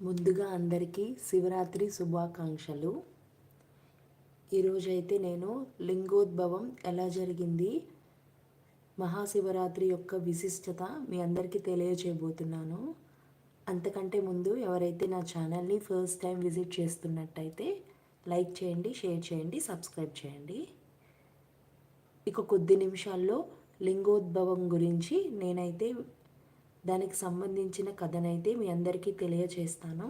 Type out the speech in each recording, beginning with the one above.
ముందుగా అందరికీ శివరాత్రి శుభాకాంక్షలు. ఈరోజైతే నేను లింగోద్భవం ఎలా జరిగింది మహాశివరాత్రి యొక్క విశిష్టత మీ అందరికీ తెలియజేయబోతున్నాను. అంతకంటే ముందు ఎవరైతే నా ఛానల్ని ఫస్ట్ టైం విజిట్ చేస్తున్నట్టయితే లైక్ చేయండి షేర్ చేయండి సబ్స్క్రైబ్ చేయండి. ఇక కొద్ది నిమిషాల్లో లింగోద్భవం గురించి నేనైతే దానికి సంబంధించిన కథనైతే మీ అందరికీ తెలియచేస్తాను.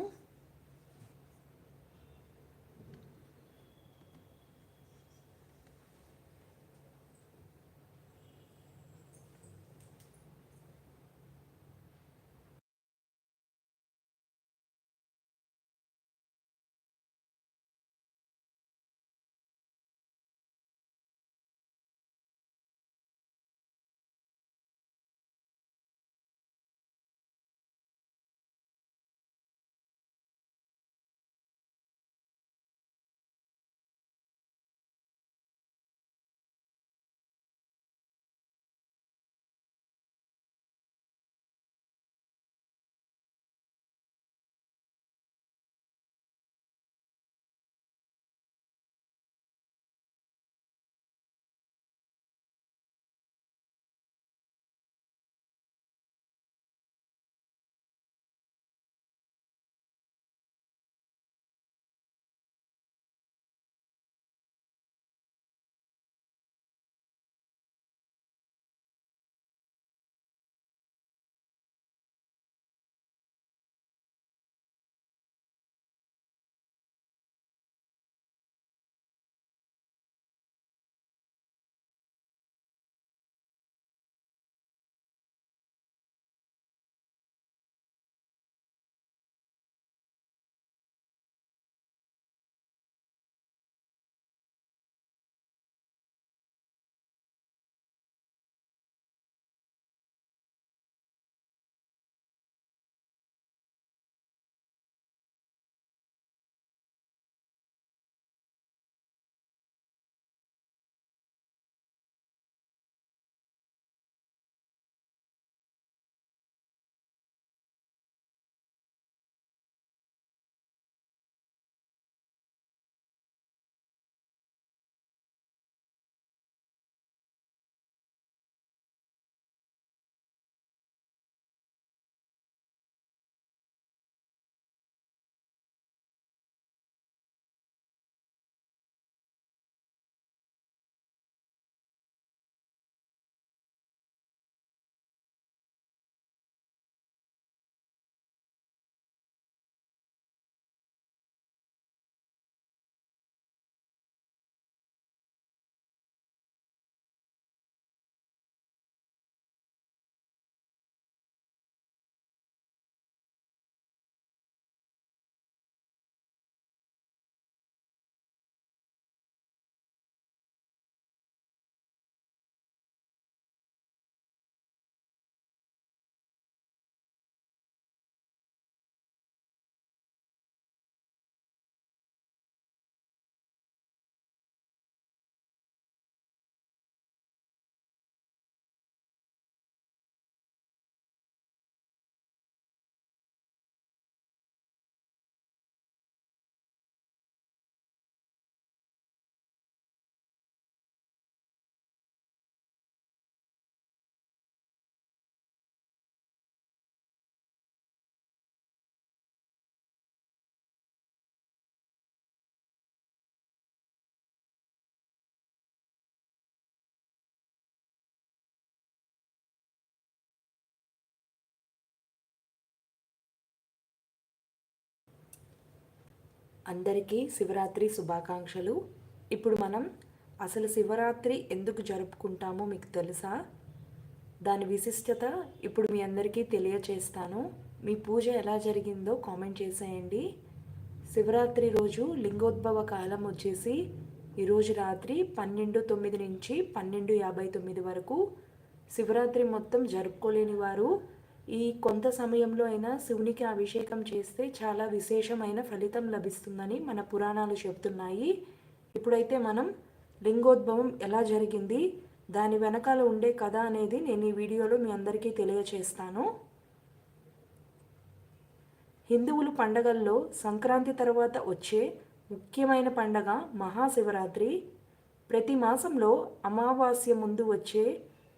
అందరికీ శివరాత్రి శుభాకాంక్షలు. ఇప్పుడు మనం అసలు శివరాత్రి ఎందుకు జరుపుకుంటామో మీకు తెలుసా? దాని విశిష్టత ఇప్పుడు మీ అందరికీ తెలియచేస్తాను. మీ పూజ ఎలా జరిగిందో కామెంట్ చేసేయండి. శివరాత్రి రోజు లింగోద్భవ కాలం వచ్చేసి ఈరోజు రాత్రి పన్నెండు తొమ్మిది నుంచి పన్నెండు యాభై తొమ్మిది వరకు శివరాత్రి మొత్తం జరుపుకోలేని వారు ఈ కొంత సమయంలో అయినా శివునికి అభిషేకం చేస్తే చాలా విశేషమైన ఫలితం లభిస్తుందని మన పురాణాలు చెబుతున్నాయి. ఇప్పుడైతే మనం లింగోద్భవం ఎలా జరిగింది దాని వెనకాల ఉండే కథ అనేది నేను ఈ వీడియోలో మీ అందరికీ తెలియచేస్తాను. హిందువులు పండగల్లో సంక్రాంతి తర్వాత వచ్చే ముఖ్యమైన పండగ మహాశివరాత్రి. ప్రతి మాసంలో అమావాస్య ముందు వచ్చే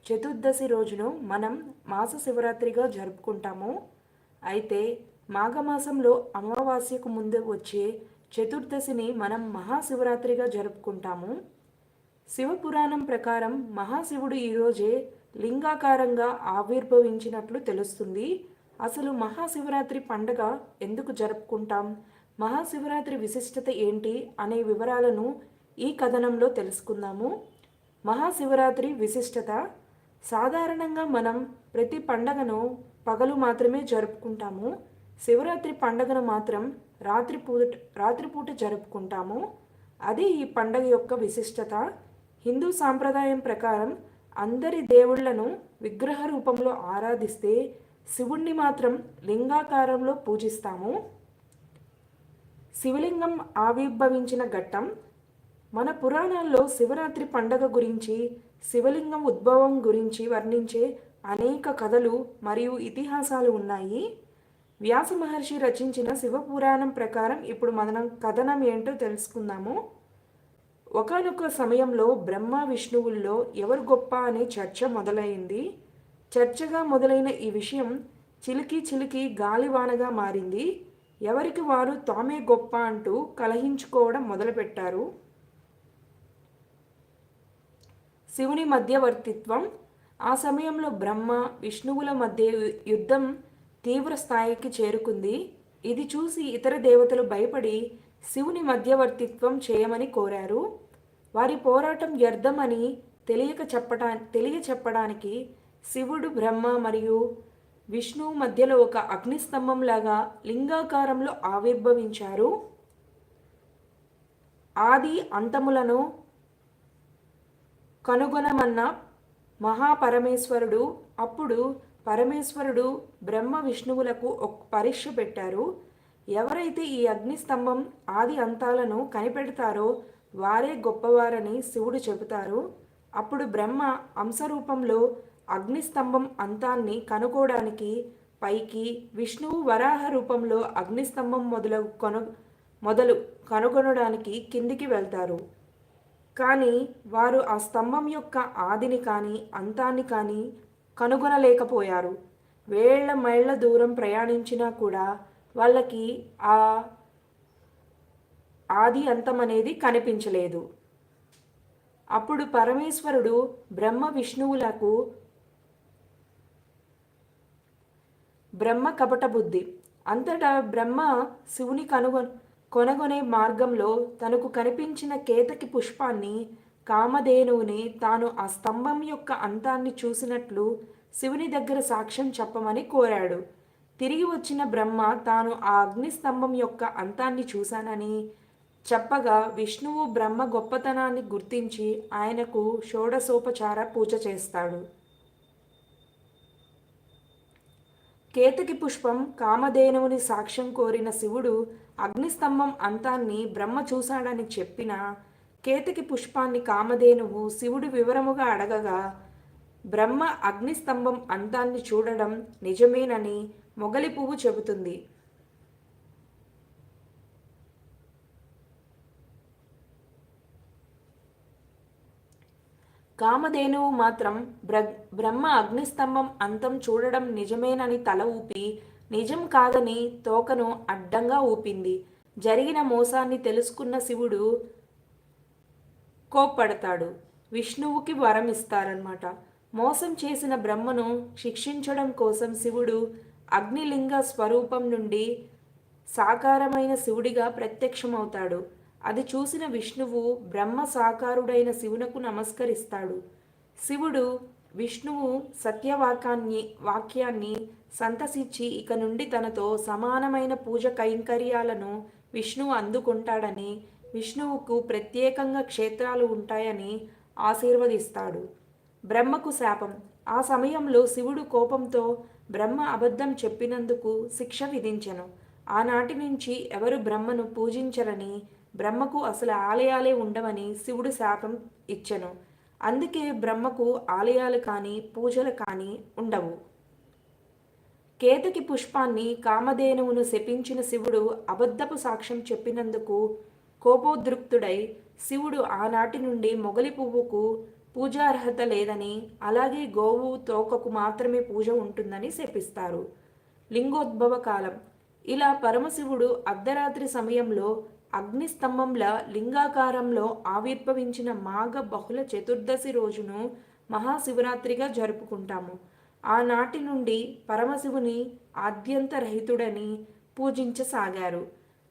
చతుర్దశి రోజును మనం మాస శివరాత్రిగా జరుపుకుంటాము. అయితే మాఘమాసంలో అమావాస్యకు ముందు వచ్చే చతుర్దశిని మనం మహాశివరాత్రిగా జరుపుకుంటాము. శివపురాణం ప్రకారం మహాశివుడు ఈరోజే లింగాకారంగా ఆవిర్భవించినట్లు తెలుస్తుంది. అసలు మహాశివరాత్రి పండగ ఎందుకు జరుపుకుంటాం? మహాశివరాత్రి విశిష్టత ఏంటి అనే వివరాలను ఈ కథనంలో తెలుసుకుందాము. మహాశివరాత్రి విశిష్టత సాధారణంగా మనం ప్రతి పండగను పగలు మాత్రమే జరుపుకుంటాము. శివరాత్రి పండగను మాత్రం రాత్రిపూట రాత్రిపూట జరుపుకుంటాము. అది ఈ పండగ యొక్క విశిష్టత. హిందూ సాంప్రదాయం ప్రకారం అందరి దేవుళ్ళను విగ్రహ రూపంలో ఆరాధిస్తే శివుణ్ణి మాత్రం లింగాకారంలో పూజిస్తాము. శివలింగం ఆవిర్భవించిన ఘట్టం. మన పురాణాల్లో శివరాత్రి పండగ గురించి శివలింగం ఉద్భవం గురించి వర్ణించే అనేక కథలు మరియు ఇతిహాసాలు ఉన్నాయి. వ్యాస మహర్షి రచించిన శివపురాణం ప్రకారం ఇప్పుడు మనం కథనం ఏంటో తెలుసుకుందాము. ఒకనొక సమయంలో బ్రహ్మ విష్ణువుల్లో ఎవరు గొప్ప అనే చర్చ మొదలైంది. చర్చగా మొదలైన ఈ విషయం చిలికి చిలికి గాలివానగా మారింది. ఎవరికి వారు తామే గొప్ప అంటూ కలహించుకోవడం మొదలుపెట్టారు. శివుని మధ్యవర్తిత్వం ఆ సమయంలో బ్రహ్మ విష్ణువుల మధ్య యుద్ధం తీవ్ర స్థాయికి చేరుకుంది. ఇది చూసి ఇతర దేవతలు భయపడి శివుని మధ్యవర్తిత్వం చేయమని కోరారు. వారి పోరాటం వ్యర్థమని తెలియక చెప్పటా తెలియ చెప్పడానికి శివుడు బ్రహ్మ మరియు విష్ణువు మధ్యలో ఒక అగ్నిస్తంభంలాగా లింగాకారంలో ఆవిర్భవించారు. ఆది అంతములను కనుగొనమన్న మహాపరమేశ్వరుడు అప్పుడు పరమేశ్వరుడు బ్రహ్మ విష్ణువులకు ఒక పరీక్ష పెట్టారు. ఎవరైతే ఈ అగ్నిస్తంభం ఆది అంతాలను కనిపెడతారో వారే గొప్పవారని శివుడు చెబుతారు. అప్పుడు బ్రహ్మ అంశరూపంలో అగ్నిస్తంభం అంతాన్ని కనుకోవడానికి పైకి విష్ణువు వరాహ రూపంలో అగ్నిస్తంభం మొదలు కొను మొదలు కనుగొనడానికి కిందికి వెళ్తారు. కానీ వారు ఆ స్తంభం యొక్క ఆదిని కానీ అంతాన్ని కానీ కనుగొనలేకపోయారు. వేళ్ళ మైళ్ళ దూరం ప్రయాణించినా కూడా వాళ్ళకి ఆ ఆది అంతం అనేది కనిపించలేదు. అప్పుడు పరమేశ్వరుడు బ్రహ్మ విష్ణువులకు బ్రహ్మ కపట బుద్ధి. అంతటా బ్రహ్మ శివుని కనుగొ కొనగొనే మార్గంలో తనకు కనిపించిన కేతకి పుష్పాన్ని కామధేనువుని తాను ఆ స్తంభం యొక్క అంతాన్ని చూసినట్లు శివుని దగ్గర సాక్ష్యం చెప్పమని కోరాడు. తిరిగి వచ్చిన బ్రహ్మ తాను ఆ అగ్నిస్తంభం యొక్క అంతాన్ని చూశానని చెప్పగా విష్ణువు బ్రహ్మ గొప్పతనాన్ని గుర్తించి ఆయనకు షోడసోపచార పూజ చేస్తాడు. కేతకి పుష్పం కామధేనువుని సాక్ష్యం కోరిన శివుడు అగ్నిస్తంభం అంతాన్ని బ్రహ్మ చూశాడని చెప్పిన కేతకి పుష్పాన్ని కామధేనువు శివుడు వివరముగా అడగగా బ్రహ్మ అగ్నిస్తంభం అంతాన్ని చూడడం నిజమేనని మొగలి పువ్వు చెబుతుంది. కామధేనువు మాత్రం బ్ర బ్రహ్మ అగ్నిస్తంభం అంతం చూడడం నిజమేనని తల ఊపి నిజం కాదని తోకను అడ్డంగా ఊపింది. జరిగిన మోసాన్ని తెలుసుకున్న శివుడు కోప్పడతాడు. విష్ణువుకి వరం ఇస్తారనమాట మోసం చేసిన బ్రహ్మను శిక్షించడం కోసం శివుడు అగ్నిలింగ స్వరూపం నుండి సాకారమైన శివుడిగా ప్రత్యక్షమవుతాడు. అది చూసిన విష్ణువు బ్రహ్మ సాకారుడైన శివునకు నమస్కరిస్తాడు. శివుడు విష్ణువు సత్యవాకాన్ని వాక్యాన్ని సంతసించి ఇక నుండి తనతో సమానమైన పూజ కైంకర్యాలను విష్ణువు అందుకుంటాడని విష్ణువుకు ప్రత్యేకంగా క్షేత్రాలు ఉంటాయని ఆశీర్వదిస్తాడు. బ్రహ్మకు శాపం. ఆ సమయంలో శివుడు కోపంతో బ్రహ్మ అబద్ధం చెప్పినందుకు శిక్ష విధించెను. ఆనాటి నుంచి ఎవరు బ్రహ్మను పూజించరని బ్రహ్మకు అసలు ఆలయాలే ఉండవని శివుడు శాపం ఇచ్చెను. అందుకే బ్రహ్మకు ఆలయాలు కానీ పూజలు కానీ ఉండవు. కేతకి పుష్పాన్ని కామధేనువును శపించిన శివుడు అబద్ధపు సాక్ష్యం చెప్పినందుకు కోపోద్రుక్తుడై శివుడు ఆనాటి నుండి మొగలి పువ్వుకు పూజార్హత లేదని అలాగే గోవు తోకకు మాత్రమే పూజ ఉంటుందని శపిస్తారు. లింగోద్భవ కాలం ఇలా పరమశివుడు అర్ధరాత్రి సమయంలో అగ్నిస్తంభంలా లింగాకారంలో ఆవిర్భవించిన మాఘ బహుళ చతుర్దశి రోజును మహాశివరాత్రిగా జరుపుకుంటాము. ఆనాటి నుండి పరమశివుని ఆద్యంతరహితుడని పూజించసాగారు.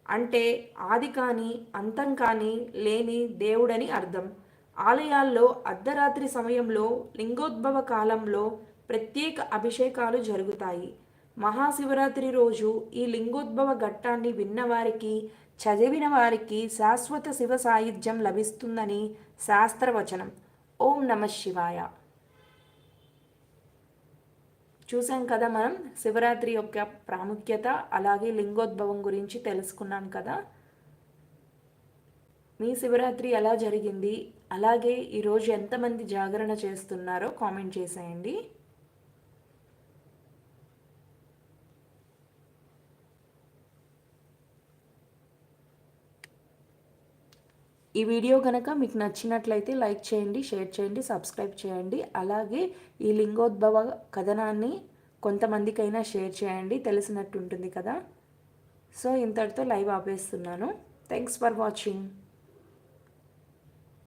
అంటే ఆది కాని అంతం కాని లేని దేవుడని అర్థం. ఆలయాల్లో అర్ధరాత్రి సమయంలో లింగోద్భవ కాలంలో ప్రత్యేక అభిషేకాలు జరుగుతాయి. మహాశివరాత్రి రోజు ఈ లింగోద్భవ ఘట్టాన్ని విన్నవారికి చదివిన వారికి శాశ్వత శివ సాయుధ్యం లభిస్తుందని శాస్త్రవచనం. ఓం నమ శివాయ. చూసాం కదా మనం శివరాత్రి యొక్క ప్రాముఖ్యత అలాగే లింగోద్భవం గురించి తెలుసుకున్నాం కదా. మీ శివరాత్రి ఎలా జరిగింది? అలాగే ఈరోజు ఎంతమంది జాగరణ చేస్తున్నారో కామెంట్ చేసేయండి. ఈ వీడియో కనుక మీకు నచ్చినట్లయితే లైక్ చేయండి షేర్ చేయండి సబ్స్క్రైబ్ చేయండి. అలాగే ఈ లింగోద్భవ కథనాన్ని కొంతమందికైనా షేర్ చేయండి. తెలిసినట్టు ఉంటుంది కదా. సో ఇంతటితో లైవ్ ఆపేస్తున్నాను. Thanks for watching